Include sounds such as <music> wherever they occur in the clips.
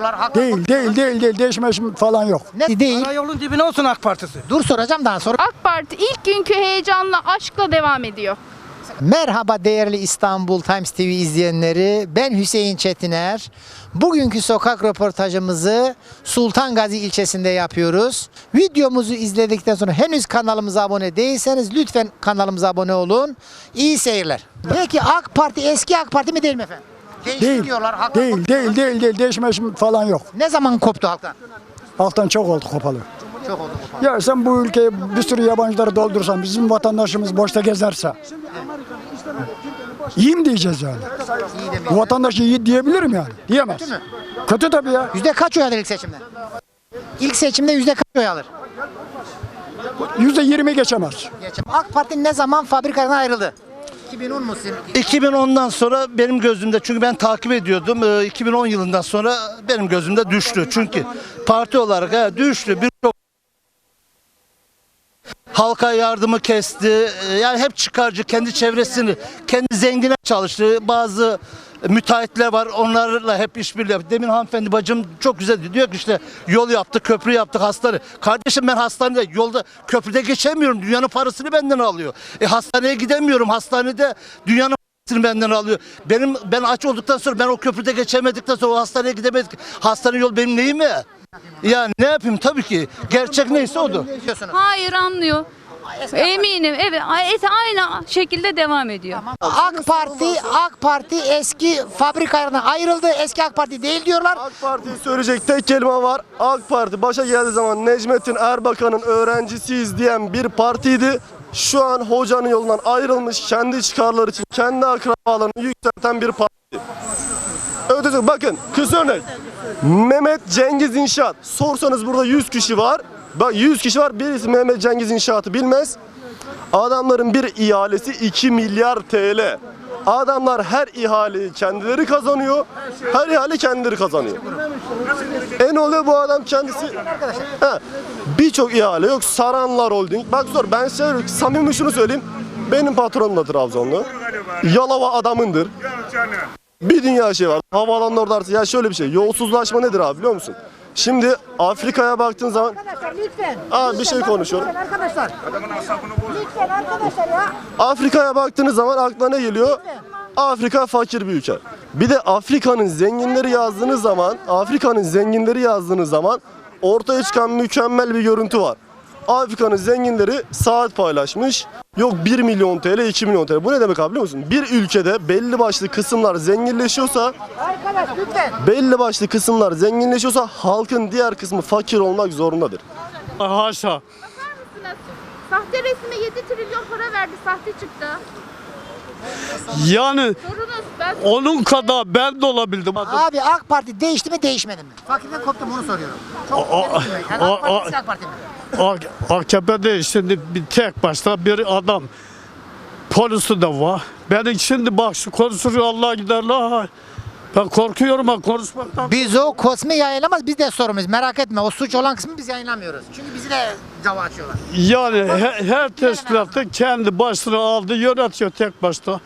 diyorlar. Haklı. Değil, değil, değil, değil. Değişme falan yok. Ne değil? Yolun dibine olsun AK Partisi. Dur soracağım daha sonra. AK Parti ilk günkü heyecanla, aşkla devam ediyor. Merhaba değerli İstanbul Times TV izleyenleri. Ben Hüseyin Çetiner. Bugünkü sokak röportajımızı Sultan Gazi ilçesinde yapıyoruz. Videomuzu izledikten sonra henüz kanalımıza abone değilseniz lütfen kanalımıza abone olun. İyi seyirler. Peki AK Parti eski AK Parti mi değil mi efendim? Değil, diyorlar. haklı. değil, değil, değil, değil. Değişme falan yok. Ne zaman koptu halktan? Halktan çok oldu kopalı. Çok oldu. Ya sen bu ülkeyi bir sürü yabancıları doldursan, bizim vatandaşımız boşta gezerse. İyi mi diyeceğiz yani? Bu vatandaş iyi diyebilirim yani. Diyemez. Kötü mü? Kötü tabii ya. Yüzde kaç oy alır ilk seçimde? İlk seçimde yüzde kaç oy alır? Yüzde yirmi geçemez. Geçim. AK Parti ne zaman fabrikadan ayrıldı? 2010 mu sizin? 2010'dan sonra benim gözümde çünkü ben takip ediyordum. Ee, 2010 yılından sonra benim gözümde düştü. Çünkü parti olarak he, düştü. Birçok halka yardımı kesti. Yani hep çıkarcı kendi çevresini, kendi zengine çalıştı. Bazı müteahhitler var. Onlarla hep işbirliği yaptı. Demin hanımefendi bacım çok güzel diyor. Ki işte yol yaptık, köprü yaptık, hastane. Kardeşim ben hastanede yolda köprüde geçemiyorum. Dünyanın parasını benden alıyor. E hastaneye gidemiyorum. Hastanede dünyanın parasını benden alıyor. Benim ben aç olduktan sonra ben o köprüde geçemedikten sonra o hastaneye gidemedik. Hastane yol benim neyim ya? Yani ne yapayım tabii ki. Gerçek neyse odur. Hayır anlıyor. Eminim. Evet. et aynı şekilde devam ediyor. AK Parti AK Parti eski fabrikalardan ayrıldı. Eski AK Parti değil diyorlar. AK Parti'yi söyleyecek tek kelime var. AK Parti başa geldiği zaman Necmettin Erbakan'ın öğrencisiyiz diyen bir partiydi. Şu an hocanın yolundan ayrılmış kendi çıkarları için kendi akrabalarını yükselten bir parti. Ötesi bakın kısa örnek. Mehmet Cengiz İnşaat. Sorsanız burada 100 kişi var. Bak 100 kişi var. Birisi Mehmet Cengiz İnşaat'ı bilmez. Adamların bir ihalesi 2 milyar TL. Adamlar her ihaleyi kendileri kazanıyor. Her ihale kendileri kazanıyor. En oluyor bu adam kendisi. Birçok ihale yok. Saranlar Holding. Bak zor ben size samimi şunu söyleyeyim. Benim patronum da Trabzonlu. Yalova adamındır. Bir dünya şey var. Havaalanında orada artık- ya şöyle bir şey. Yolsuzlaşma nedir abi biliyor musun? Şimdi Afrika'ya baktığın zaman Arkadaşlar lütfen. Aa, bir şey konuşuyorum. Arkadaşlar. Lütfen arkadaşlar ya. Afrika'ya baktığınız zaman aklına ne geliyor? Afrika fakir bir ülke. Bir de Afrika'nın zenginleri yazdığınız zaman, Afrika'nın zenginleri yazdığınız zaman ortaya çıkan mükemmel bir görüntü var. Afrika'nın zenginleri saat paylaşmış. Yok 1 milyon TL, 2 milyon TL. Bu ne demek abi biliyor musun? Bir ülkede belli başlı kısımlar zenginleşiyorsa, Arkadaş lütfen. belli başlı kısımlar zenginleşiyorsa halkın diğer kısmı fakir olmak zorundadır. Haşa. Sahte resme 7 trilyon para verdi, sahte çıktı. Yani Sorunuz ben onun kadar ben de olabildim. Abi AK Parti değişti mi değişmedi mi? Fakirden koptum onu soruyorum. Çok bir şey. Yani AK Parti AK Parti mi? AKP'de şimdi bir tek başta bir adam polisi de var. Ben şimdi bak şu konuşuyor Allah gider la. Ben korkuyorum ha konuşmaktan. Biz o kosmi yayınlamaz biz de sorumuz merak etme o suç olan kısmı biz yayınlamıyoruz. Çünkü bizi de dava açıyorlar. Yani he- her teşkilatı kendi başına aldı yönetiyor tek başta.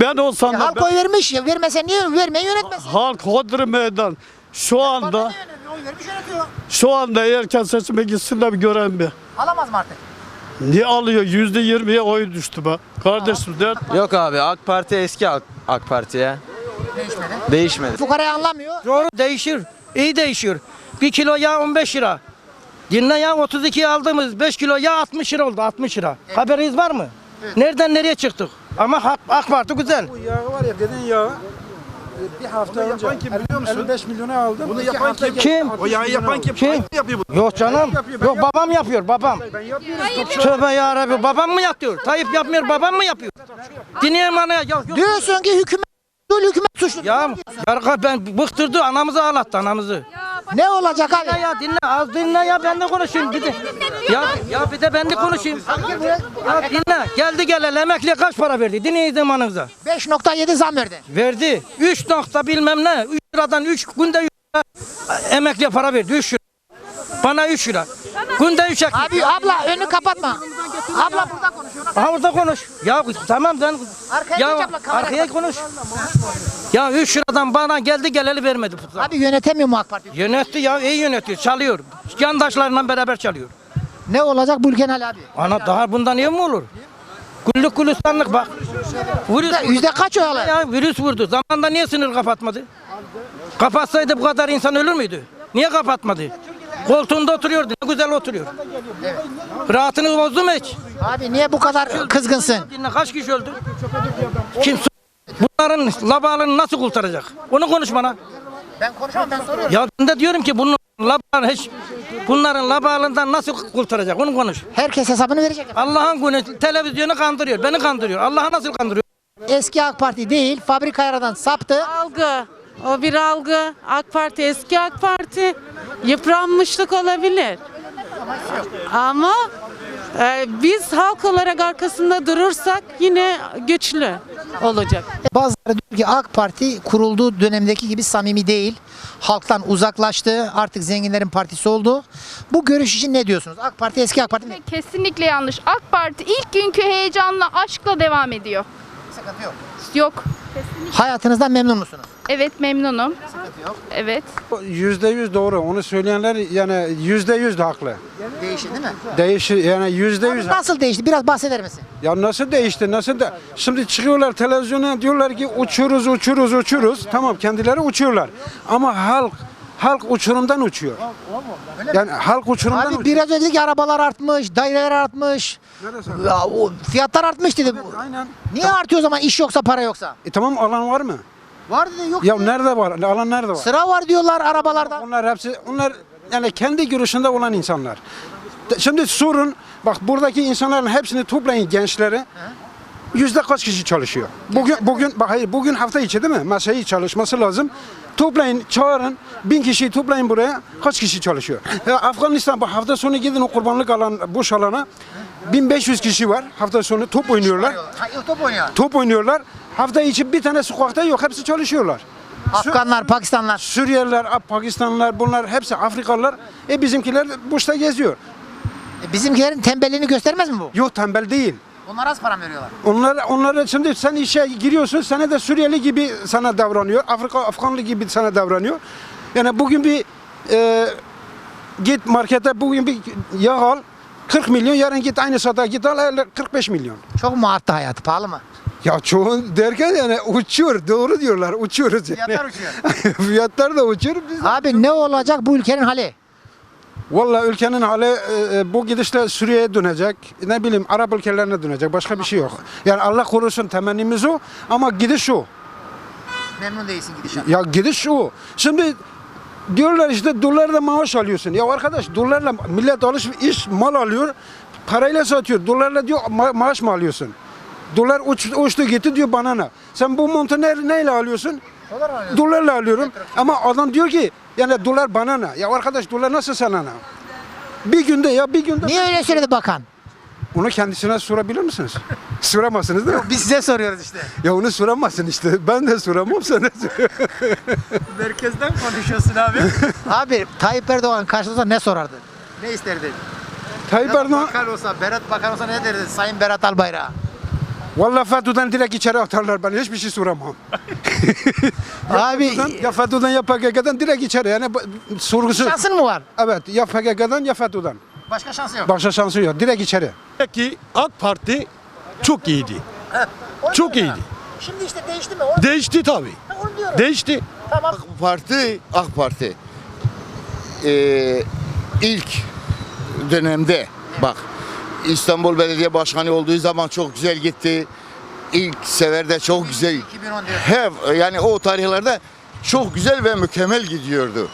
Ben olsam da Halk ben- oy vermiş ya vermese niye vermeyi yönetmesin? halk hodri meydan. Şu anda Oy vermiş yönetiyor. şu anda erken seçime gitsin de bir gören bir. Alamaz mı artık? Niye alıyor? Yüzde yirmiye oy düştü be. Kardeşim der. Yok abi AK Parti eski AK, AK Parti ya. Değişmedi. Değişmedi. Fukarayı anlamıyor. Doğru değişir. İyi değişiyor. Bir kilo yağ 15 lira. Dinle yağ 32'ye aldığımız 5 kilo yağ 60 lira oldu 60 lira. Haberiniz var mı? Nereden nereye çıktık? Ama AK, AK Parti güzel. yağı var ya dedin yağı bir hafta önce yapan kim biliyor musun? 55 milyona aldım. Bunu yapan kim? Kim? O yağı yapan kim? Kim? yapıyor bu? Yok canım. Yok babam yapıyor babam. Ben yapıyorum. Tövbe ya Rabbi babam mı yapıyor? Tayyip yapmıyor babam mı yapıyor? Dinleyin bana ya. Yok, yok. Diyorsun ki hükümet Dul hükümet suçlu. Ya yargı ben bıktırdı anamızı ağlattı anamızı. Ne olacak Ya, abi? ya dinle az dinle ya ben de konuşayım bir de. Ya ya bir de ben de konuşayım. Ya dinle geldi gelel emekliye kaç para verdi? Dinleyin zamanınıza. 5.7 zam verdi. Verdi. 3 nokta bilmem ne. 3 liradan 3 günde 3 lira emekliye para verdi. 3 lira. Bana 3 lira. Günde 3 ekmek. Abi abla önünü kapatma. Abla burada konuşuyor. Aha orada konuş. Ya tamam ben Arkaya ya abla, kamera arkaya kapat. konuş. Ya 3 liradan bana geldi geleli vermedi. Abi yönetemiyor mu AK Parti? Yönetti ya iyi yönetiyor çalıyor. Yandaşlarıyla beraber çalıyor. Ne olacak bu ülkenin hali abi? Ana daha bundan iyi mi olur? Güllük gülistanlık bak. Virüs Yüzde- Yüzde kaç alır? ya virüs vurdu. Zamanında niye sınır kapatmadı? Kapatsaydı bu kadar insan ölür müydü? Niye kapatmadı? Koltuğunda oturuyordu. Ne güzel oturuyor. Rahatını bozdu mu hiç? Abi niye bu kadar kızgınsın? Kaç kişi öldü? Kim? Bunların labalını nasıl kurtaracak? Onu konuş bana. Ben konuşmam ben soruyorum. Ya ben de diyorum ki bunun labalını hiç bunların labalından nasıl kurtaracak? Onu konuş. Herkes hesabını verecek. Allah'ın günü televizyonu kandırıyor. Beni kandırıyor. Allah'ı nasıl kandırıyor? Eski AK Parti değil fabrika aradan saptı. Algı. O bir algı. AK Parti eski AK Parti. Yıpranmışlık olabilir. Ama e, biz halk olarak arkasında durursak yine güçlü olacak. Bazıları diyor ki AK Parti kurulduğu dönemdeki gibi samimi değil. Halktan uzaklaştı. Artık zenginlerin partisi oldu. Bu görüş için ne diyorsunuz? AK Parti eski AK Parti mi? Kesinlikle yanlış. AK Parti ilk günkü heyecanla, aşkla devam ediyor. Sıkıntı yok. Yok. Hayatınızdan memnun musunuz? Evet memnunum. Evet. Yüzde yüz doğru. Onu söyleyenler yani yüzde yüz de haklı. Değişti değil mi? Değişir yani yüzde yüz. Nasıl değişti? Biraz bahseder misin? Ya nasıl değişti? Nasıl da şimdi çıkıyorlar televizyona diyorlar ki uçuruz uçuruz uçuruz. Tamam kendileri uçuyorlar. Ama halk halk uçurumdan uçuyor. Yani halk uçurumdan Abi uçuyor. biraz önce dedi ki arabalar artmış, daireler artmış. Neresi? Ya, o fiyatlar artmış dedi. Aynen. Niye artıyor o zaman iş yoksa para yoksa? E tamam alan var mı? Var dedi yok. Ya nerede var? Alan nerede var? Sıra var diyorlar arabalarda. Onlar hepsi onlar yani kendi görüşünde olan insanlar. Şimdi sorun bak buradaki insanların hepsini toplayın gençleri. Yüzde kaç kişi çalışıyor? Bugün bugün bak hayır bugün hafta içi değil mi? Mesai çalışması lazım. Toplayın, çağırın. Bin kişiyi toplayın buraya. Kaç kişi çalışıyor? Ya Afganistan bak hafta sonu gidin o kurbanlık alan boş alana. 1500 kişi var. Hafta sonu top oynuyorlar. Ha, top oynuyor. Top oynuyorlar. Hafta içi bir tane sokakta yok. Hepsi çalışıyorlar. Afganlar, Pakistanlar. Suriyeliler, Pakistanlılar bunlar hepsi Afrikalılar. E bizimkiler boşta geziyor. E, Bizimkilerin tembelliğini göstermez mi bu? Yok tembel değil. Onlar az para veriyorlar. Onlar onlara şimdi sen işe giriyorsun sana da Suriyeli gibi sana davranıyor. Afrika Afganlı gibi sana davranıyor. Yani bugün bir e, git markete bugün bir yağ al 40 milyon yarın git aynı sada git al 45 milyon. Çok mu arttı hayat? Pahalı mı? Ya çoğun derken yani uçuyor doğru diyorlar uçuyoruz yani. Fiyatlar uçuyor. <laughs> Fiyatlar da uçuyor. Biz Abi ne olacak bu ülkenin hali? Vallahi ülkenin hali e, e, bu gidişle Suriye'ye dönecek. Ne bileyim Arap ülkelerine dönecek. Başka bir şey yok. Yani Allah korusun temennimiz o ama gidiş o. Memnun değilsin gidişat. Ya gidiş o. Şimdi diyorlar işte dolarla maaş alıyorsun. Ya arkadaş dolarla millet alış iş mal alıyor. Parayla satıyor. Dolarla diyor ma- maaş mı alıyorsun? Dolar uç, uçtu gitti diyor bana ne? Sen bu montu ne, neyle alıyorsun? Dolarla alıyorum. Ama adam diyor ki yani dolar bana ne? Ya arkadaş dolar nasıl sana ne? Bir günde ya bir günde. Niye öyle söyledi bakan? Onu kendisine sorabilir misiniz? <laughs> Soramazsınız değil mi? Biz size soruyoruz işte. Ya onu soramazsın işte. Ben de soramam sana. <laughs> Merkezden konuşuyorsun abi. <laughs> abi Tayyip Erdoğan karşınızda ne sorardı? Ne isterdin? Tayyip Erdoğan Bakan olsa, Berat Bakan olsa ne derdi? Sayın Berat Albayrak. Vallahi FETÖ'den direkt içeri atarlar ben hiçbir şey soramam. <laughs> Abi FETÖ'den- ya FETÖ'den ya PKK'dan direkt içeri yani bu- sorgusu. şansın mı var? Evet ya PKK'dan ya FETÖ'den. Başka şansı yok. Başka şansı yok direkt içeri. Ki AK Parti çok iyiydi. Çok iyiydi. Şimdi işte değişti mi? Onu, Değişti tabii. onu diyorum. Değişti. Tamam. Parti, AK Parti ee, ilk dönemde bak İstanbul Belediye Başkanı olduğu zaman çok güzel gitti. İlk seferde çok güzel. 2010 diyor. Hep yani o tarihlerde çok güzel ve mükemmel gidiyordu.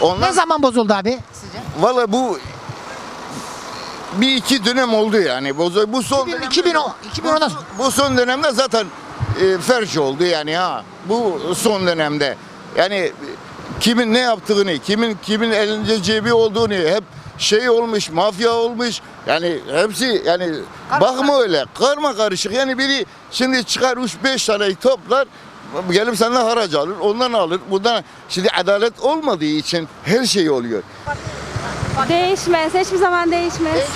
Ondan Ne zaman bozuldu abi sizce? valla bu bir iki dönem oldu yani. Bu, bu son 2000, dönemde- 2010, 2010'dan sonra. bu son dönemde zaten e, felç oldu yani ha. Bu son dönemde. Yani e, kimin ne yaptığını, kimin kimin elinde cebi olduğunu hep şey olmuş, mafya olmuş. Yani hepsi yani bakma öyle. Karma karışık. Yani biri şimdi çıkar 3-5 taneyi toplar gelip senden haraç alır, ondan alır. Bundan şimdi adalet olmadığı için her şey oluyor. Değişmez. Hiçbir zaman değişmez.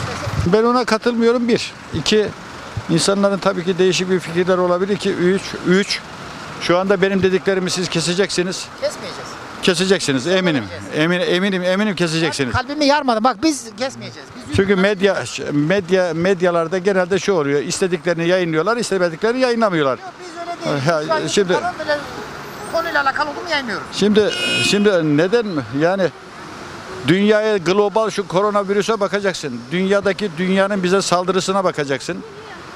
Ben ona katılmıyorum bir. İki, insanların tabii ki değişik bir fikirler olabilir ki üç, üç. Şu anda benim dediklerimi siz keseceksiniz. Kesmeyeceğiz. Keseceksiniz eminim. Emin, eminim eminim keseceksiniz. Kalbimi yarmadı. Bak biz kesmeyeceğiz. Biz Çünkü medya medya medyalarda genelde şu oluyor. istediklerini yayınlıyorlar, istemediklerini yayınlamıyorlar. biz öyle değiliz. An şimdi- konuyla alakalı olduğumu yayınlıyoruz. Şimdi şimdi neden mi? Yani dünyaya global şu koronavirüse bakacaksın. Dünyadaki dünyanın bize saldırısına bakacaksın.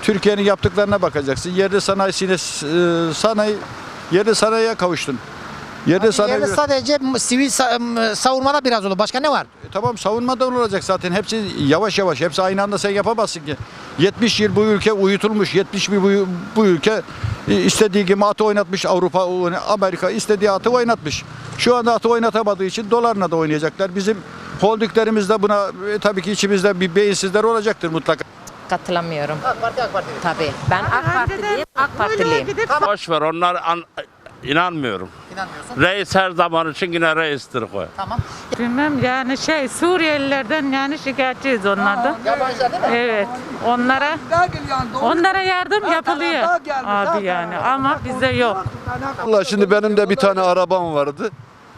Türkiye'nin yaptıklarına bakacaksın. Yerli sanayisine e, sanayi yerli sanayiye kavuştun. Yerli sanayi Yani sadece sivil sa- savunmada biraz olur. Başka ne var? E tamam savunmadan olacak zaten. Hepsi yavaş yavaş. Hepsi aynı anda sen yapamazsın ki. 70 yıl bu ülke uyutulmuş. 70 yıl bu, bu ülke e, istediği gibi atı oynatmış Avrupa, Amerika istediği atı oynatmış. Şu anda atı oynatamadığı için dolarla da oynayacaklar. Bizim holdinglerimiz de buna e, tabii ki içimizde bir beyinsizler olacaktır mutlaka. Katılamıyorum. AK Parti AK Parti. Tabii. Ben AK Partiliyim, AK Partiliyim. Boş ver onlar an- inanmıyorum. İnanmıyorsun. Reis her zaman için yine reistir koy. Tamam. Bilmem yani şey Suriyelilerden yani şikayetçiyiz onlardan. Yabancılar değil mi? Evet. Onlara onlara yardım yapılıyor abi yani ama bize yok. Valla şimdi benim de bir tane arabam vardı.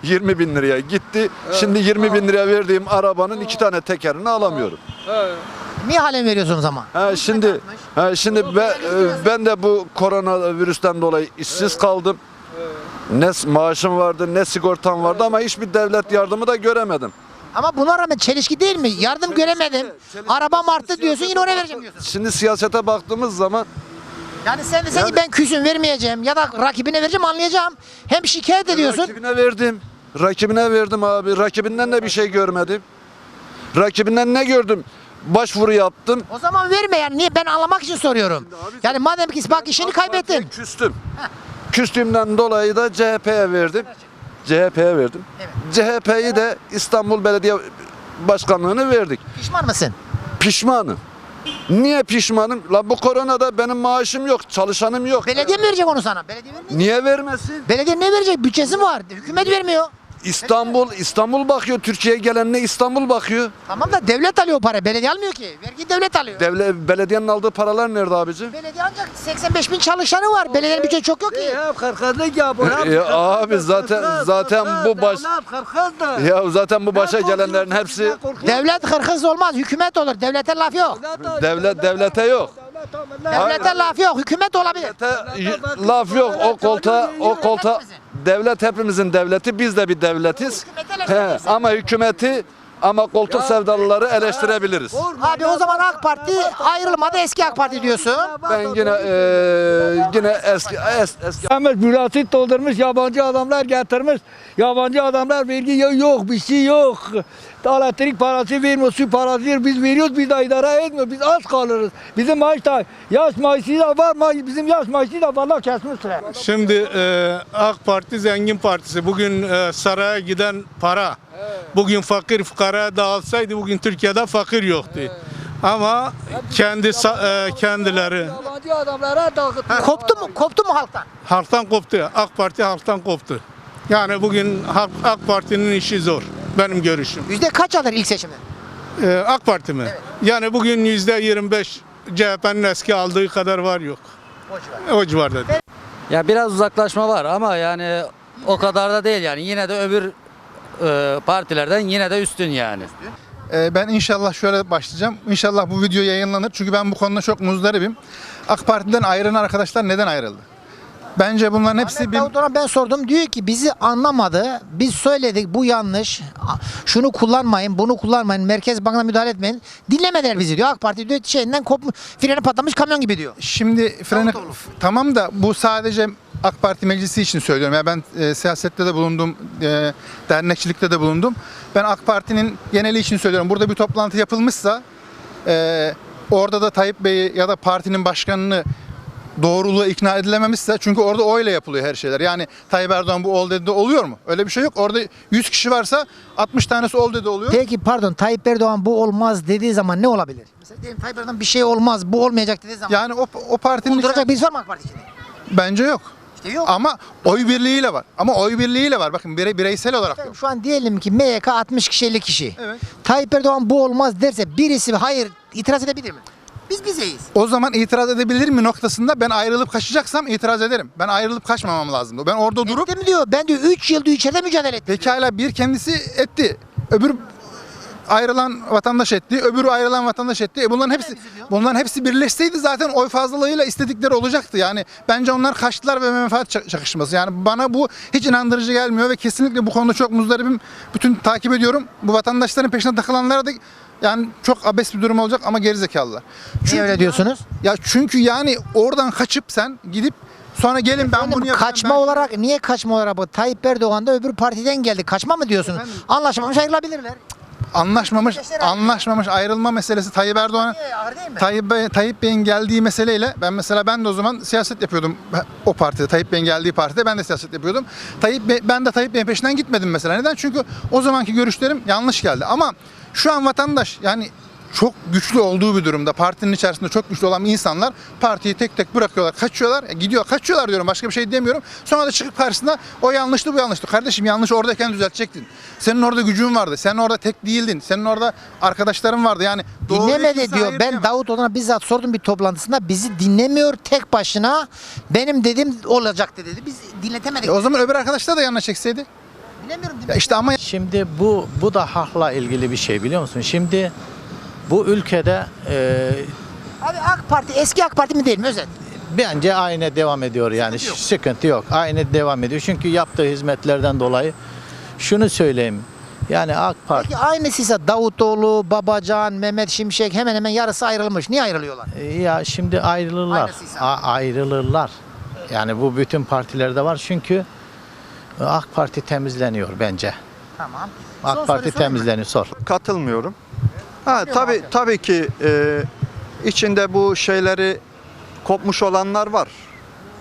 20 bin liraya gitti. Şimdi 20 bin liraya verdiğim arabanın iki tane tekerini alamıyorum. Niye halen veriyorsunuz ama? Ha, şimdi ha, şimdi ben, ben de bu koronavirüsten dolayı işsiz kaldım. Ne maaşım vardı ne sigortam vardı ama hiçbir devlet yardımı da göremedim. Ama buna rağmen çelişki değil mi? Yardım göremedim. Arabam arttı diyorsun yine oraya vereceğim diyorsun. Şimdi siyasete baktığımız zaman Yani sen desen ki ben küsüm vermeyeceğim ya da rakibine vereceğim anlayacağım. Hem şikayet ediyorsun. rakibine verdim. Rakibine verdim abi. Rakibinden de bir şey görmedim. Rakibinden ne gördüm? Başvuru yaptım. O zaman verme yani niye ben anlamak için soruyorum. Yani madem ki bak işini kaybettin. Küstüm. Küstüğümden dolayı da CHP'ye verdim. CHP'ye verdim. CHP'yi de İstanbul Belediye Başkanlığı'nı verdik. Pişman mısın? Pişmanım. Niye pişmanım? La bu koronada benim maaşım yok, çalışanım yok. Belediye mi verecek onu sana? Belediye vermiyor. Niye vermesin? Belediye ne verecek? Bütçesi mi var? Hükümet vermiyor. İstanbul, İstanbul bakıyor. Türkiye'ye gelenine İstanbul bakıyor. Tamam da devlet alıyor o para. Belediye almıyor ki. Vergi devlet alıyor. Devlet, belediyenin aldığı paralar nerede abici? Belediye ancak 85 bin çalışanı var. Belediyenin bütçesi çok yok ki. Ya abi zaten zaten bu baş ya zaten bu başa gelenlerin hepsi Devlet hırkız olmaz. Hükümet olur. Devlete laf yok. devlet devlete yok. Devlete laf yok. Hükümet olabilir. Devlete laf yok. O koltuğa o koltuğa devlet hepimizin devleti. Biz de bir devletiz. He, ama hükümeti ama koltuk sevdalıları eleştirebiliriz. Abi o zaman AK Parti ayrılmadı. Eski AK Parti diyorsun. Ben yine eee, yine eski es, eski Mürasit doldurmuş yabancı adamlar getirmiş. Yabancı adamlar vergi yok bir şey yok. Elektrik parası vermiyor, su parası veriyor. Biz veriyoruz biz de idare etmiyor. Biz az kalırız. Bizim maaş da yaş maaşı da var. Bizim yaş maaşı da valla kesmişler. Şimdi e, AK Parti zengin partisi. Bugün e, saraya giden para. Bugün fakir fukara dağılsaydı bugün Türkiye'de fakir yoktu. Ama kendi e, kendileri Yabancı adamlara dağıtıyor. Koptu mu? Koptu mu halktan? halktan koptu. AK Parti halktan koptu. Yani bugün halk, AK Parti'nin işi zor. Benim görüşüm. Yüzde kaç alır ilk seçimde? E, AK Parti mi? Yani bugün yüzde 25 CHP'nin eski aldığı kadar var yok. O civarda. Ya biraz uzaklaşma var ama yani o kadar da değil yani. Yine de öbür e, partilerden yine de üstün yani. Ee, Ben inşallah şöyle başlayacağım. İnşallah bu video yayınlanır. Çünkü ben bu konuda çok muzdaribim. AK Parti'den ayrılan arkadaşlar neden ayrıldı? Bence bunların hepsi Ahmet bir... Davutoğlu'na ben sordum. Diyor ki bizi anlamadı. Biz söyledik bu yanlış. Şunu kullanmayın, bunu kullanmayın. Merkez Bank'ına müdahale etmeyin. Dinlemediler bizi diyor. AK Parti diyor şeyinden kopmuş, freni patlamış kamyon gibi diyor. Şimdi freni... Tamam da bu sadece AK Parti meclisi için söylüyorum. Ya ben e, siyasette de bulundum, e, dernekçilikte de bulundum. Ben AK Parti'nin geneli için söylüyorum. Burada bir toplantı yapılmışsa e, orada da Tayyip Bey'i ya da partinin başkanını doğruluğa ikna edilememişse çünkü orada oyla yapılıyor her şeyler. Yani Tayyip Erdoğan bu ol dedi de oluyor mu? Öyle bir şey yok. Orada 100 kişi varsa 60 tanesi ol dedi oluyor. Peki pardon Tayyip Erdoğan bu olmaz dediği zaman ne olabilir? Mesela diyelim Tayyip Erdoğan bir şey olmaz, bu olmayacak dediği zaman. Yani o, o partinin Uyduracak birisi var mı AK Parti içinde? bence yok. İşte yok. Ama oy birliğiyle var. Ama oy birliğiyle var. Bakın birey, bireysel olarak yok. Şu an diyelim ki MYK 60 kişi 50 kişi. Evet. Tayyip Erdoğan bu olmaz derse birisi hayır itiraz edebilir mi? Biz bizeyiz. O zaman itiraz edebilir mi noktasında ben ayrılıp kaçacaksam itiraz ederim. Ben ayrılıp kaçmamam lazım. Ben orada durup Ettim diyor. Ben diyor 3 yıl diyor içeride mücadele ettim. pekala bir kendisi etti. Öbür ayrılan vatandaş etti, öbürü ayrılan vatandaş etti. E bunların hepsi bunların hepsi birleşseydi zaten oy fazlalığıyla istedikleri olacaktı. Yani bence onlar kaçtılar ve menfaat çak- çakışması. Yani bana bu hiç inandırıcı gelmiyor ve kesinlikle bu konuda çok muzdaribim. Bütün takip ediyorum. Bu vatandaşların peşine takılanlara da yani çok abes bir durum olacak ama gerizekalılar. Niye öyle diyorsunuz? Ya çünkü yani oradan kaçıp sen gidip sonra gelin ben bunu yapacağım. kaçma olarak niye kaçma olarak bu Tayyip Erdoğan da öbür partiden geldi. Kaçma mı diyorsunuz? Anlaşmamış ayrılabilirler. anlaşmamış anlaşmamış ayrılma meselesi Tayyip Erdoğan'ın Tayyip, Bey, Tayyip Bey'in geldiği meseleyle ben mesela ben de o zaman siyaset yapıyordum o partide Tayyip Bey'in geldiği partide ben de siyaset yapıyordum. Tayyip Bey, ben de Tayyip Bey'in peşinden gitmedim mesela. Neden? Çünkü o zamanki görüşlerim yanlış geldi. Ama şu an vatandaş yani çok güçlü olduğu bir durumda partinin içerisinde çok güçlü olan insanlar partiyi tek tek bırakıyorlar, kaçıyorlar, e, gidiyor, kaçıyorlar diyorum başka bir şey demiyorum. Sonra da çıkıp karşısında o yanlıştı bu yanlıştı. Kardeşim yanlış oradayken düzeltecektin. Senin orada gücün vardı. Sen orada tek değildin. Senin orada arkadaşların vardı. Yani Dinlemedi diyor. Ben diyemez. Davutoğlu'na bizzat sordum bir toplantısında. Bizi dinlemiyor tek başına. Benim dedim olacaktı dedi. Biz dinletemedik. E o zaman öbür arkadaşlar da yanına çekseydi. Bilemiyorum. Ya işte ama Şimdi bu bu da hakla ilgili bir şey biliyor musun? Şimdi bu ülkede e, Abi AK Parti eski AK Parti mi değil mi Özet? bence aynı devam ediyor yani sıkıntı yok. Aynı devam ediyor. Çünkü yaptığı hizmetlerden dolayı şunu söyleyeyim. Yani AK Parti Peki aynısıysa Davutoğlu, Babacan, Mehmet Şimşek hemen hemen yarısı ayrılmış. Niye ayrılıyorlar? e, ya şimdi ayrılırlar. Aynısıysa. A- ayrılırlar. Yani bu bütün partilerde var çünkü AK Parti temizleniyor bence. Tamam. AK Son Parti sorayım mı? temizleniyor sor. Katılmıyorum. Ha tabii tabii ki e, içinde bu şeyleri kopmuş olanlar var.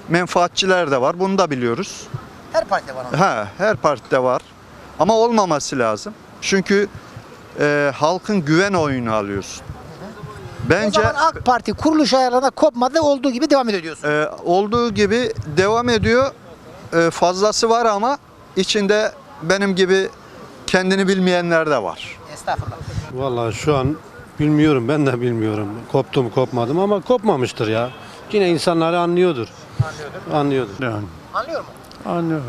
Menfaatçiler de var. Bunu da biliyoruz. Her partide var onun. Ha her partide var. Ama olmaması lazım. Çünkü e, halkın güven oyunu alıyorsun. Bence O zaman AK Parti kuruluş ayarlarında kopmadı olduğu gibi devam ediyor diyorsun. e, olduğu gibi devam ediyor. E, fazlası var ama içinde benim gibi kendini bilmeyenler de var. Estağfurullah. Vallahi şu an bilmiyorum ben de bilmiyorum. Koptu mu kopmadım ama kopmamıştır ya. Yine insanları anlıyordur. Anlıyordur. Anlıyordur. Yani. Anlıyor mu? Anlıyorum.